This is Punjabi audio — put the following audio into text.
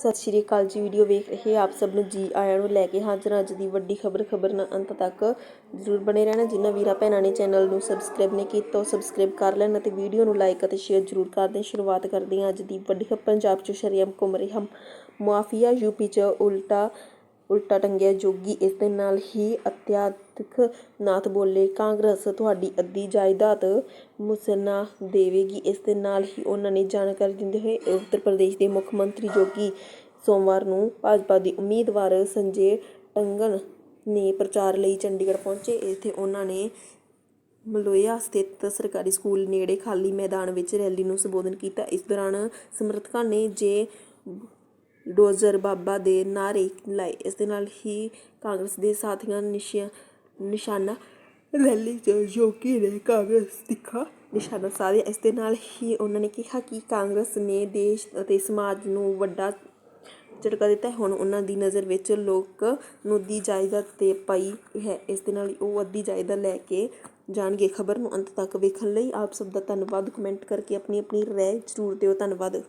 ਸਤਿ ਸ਼੍ਰੀ ਅਕਾਲ ਜੀ, ਵੀਡੀਓ ਵੇਖ ਰਹੇ ਆਪ ਸਭ ਨੂੰ ਜੀ ਆਇਆਂ ਨੂੰ ਲੈ ਕੇ ਹਾਜ਼ਰ ਅੱਜ ਦੀ ਵੱਡੀ ਖਬਰ ਖਬਰ ਨਾਲ ਅੰਤ ਤੱਕ ਜ਼ਰੂਰ ਬਣੇ ਰਹਿਣਾ। ਜਿਨ੍ਹਾਂ ਵੀਰਾਂ ਭੈਣਾਂ ਨੇ ਚੈਨਲ ਨੂੰ ਸਬਸਕ੍ਰਾਈਬ ਨਹੀਂ ਕੀਤਾ, ਉਹ ਸਬਸਕ੍ਰਾਈਬ ਕਰ ਲੈਣ ਅਤੇ ਵੀਡੀਓ ਨੂੰ ਲਾਈਕ ਅਤੇ ਸ਼ੇਅਰ ਜ਼ਰੂਰ ਕਰ ਦੇਣ। ਸ਼ੁਰੂਆਤ ਕਰਦੇ ਹਾਂ ਅੱਜ ਦੀ ਵੱਡੀ ਖਬਰ, ਪੰਜਾਬ 'ਚ ਸ਼ਰੇਆਮ ਘੁੰਮ ਰਿਹਾ ਮਾਫੀਆ, ਯੂਪੀ 'ਚ ਉਲਟਾ ਉਲਟਾ ਟੰਗਿਆ ਜੋਗੀ ਇਸ ਦੇ ਨਾਲ ਹੀ ਅਤਿਆਧਕ ਨਾਥ ਬੋਲੇ, ਕਾਂਗਰਸ, ਤੁਹਾਡੀ ਅੱਧੀ ਜਾਇਦਾਦ ਮੁਸਨਾ ਦੇਵੇਗੀ। ਇਸ ਦੇ ਨਾਲ ਹੀ ਉਹਨਾਂ ਨੇ ਜਾਣਕਾਰੀ ਦਿੰਦੇ ਹੋਏ ਉੱਤਰ ਪ੍ਰਦੇਸ਼ ਦੇ ਮੁੱਖ ਮੰਤਰੀ ਜੋਗੀ ਸੋਮਵਾਰ ਨੂੰ ਭਾਜਪਾ ਦੀ ਉਮੀਦਵਾਰ ਸੰਜੇ ਟੰਗਨ ਨੇ ਪ੍ਰਚਾਰ ਲਈ ਚੰਡੀਗੜ੍ਹ ਪਹੁੰਚੇ। ਇੱਥੇ ਉਹਨਾਂ ਨੇ ਮਲੋਇਆ ਸਥਿਤ ਸਰਕਾਰੀ ਸਕੂਲ ਨੇੜੇ ਖਾਲੀ ਮੈਦਾਨ ਵਿੱਚ ਰੈਲੀ ਨੂੰ ਸੰਬੋਧਨ ਕੀਤਾ। ਇਸ ਦੌਰਾਨ ਸਮਰਥਕਾਂ ਨੇ ਜੇ ਡੋਜ਼ਰ ਬਾਬਾ ਦੇ ਨਾਅਰੇ ਲਾਏ। ਇਸ ਦੇ ਨਾਲ ਹੀ ਕਾਂਗਰਸ ਦੇ ਸਾਥੀਆਂ ਨਿਸ਼ਾ ਨਿਸ਼ਾਨਾ ਰੈਲੀ ਚ ਜੋਗੀ ਨੇ ਕਾਂਗਰਸ ਤਿੱਖਾ ਨਿਸ਼ਾਨਾ ਸਾਧਿਆ ਇਸ ਦੇ ਨਾਲ ਹੀ ਉਹਨਾਂ ਨੇ ਕਿਹਾ ਕਿ ਕਾਂਗਰਸ ਨੇ ਦੇਸ਼ ਅਤੇ ਸਮਾਜ ਨੂੰ ਵੱਡਾ ਝਟਕਾ ਦਿੱਤਾ। ਹੁਣ ਉਹਨਾਂ ਦੀ ਨਜ਼ਰ ਵਿੱਚ ਲੋਕ ਨੂੰ ਅੱਧੀ ਜਾਇਦਾਦ ਤੇ ਪਈ ਹੈ। ਇਸ ਦੇ ਨਾਲ ਉਹ ਅੱਧੀ ਜਾਇਦਾਦ ਲੈ ਕੇ ਜਾਣਗੇ। ਖਬਰ ਨੂੰ ਅੰਤ ਤੱਕ ਵੇਖਣ ਲਈ ਆਪ ਸਭ ਦਾ ਧੰਨਵਾਦ। ਕਮੈਂਟ ਕਰਕੇ ਆਪਣੀ ਆਪਣੀ ਰਾਏ ਜ਼ਰੂਰ ਦਿਓ। ਧੰਨਵਾਦ।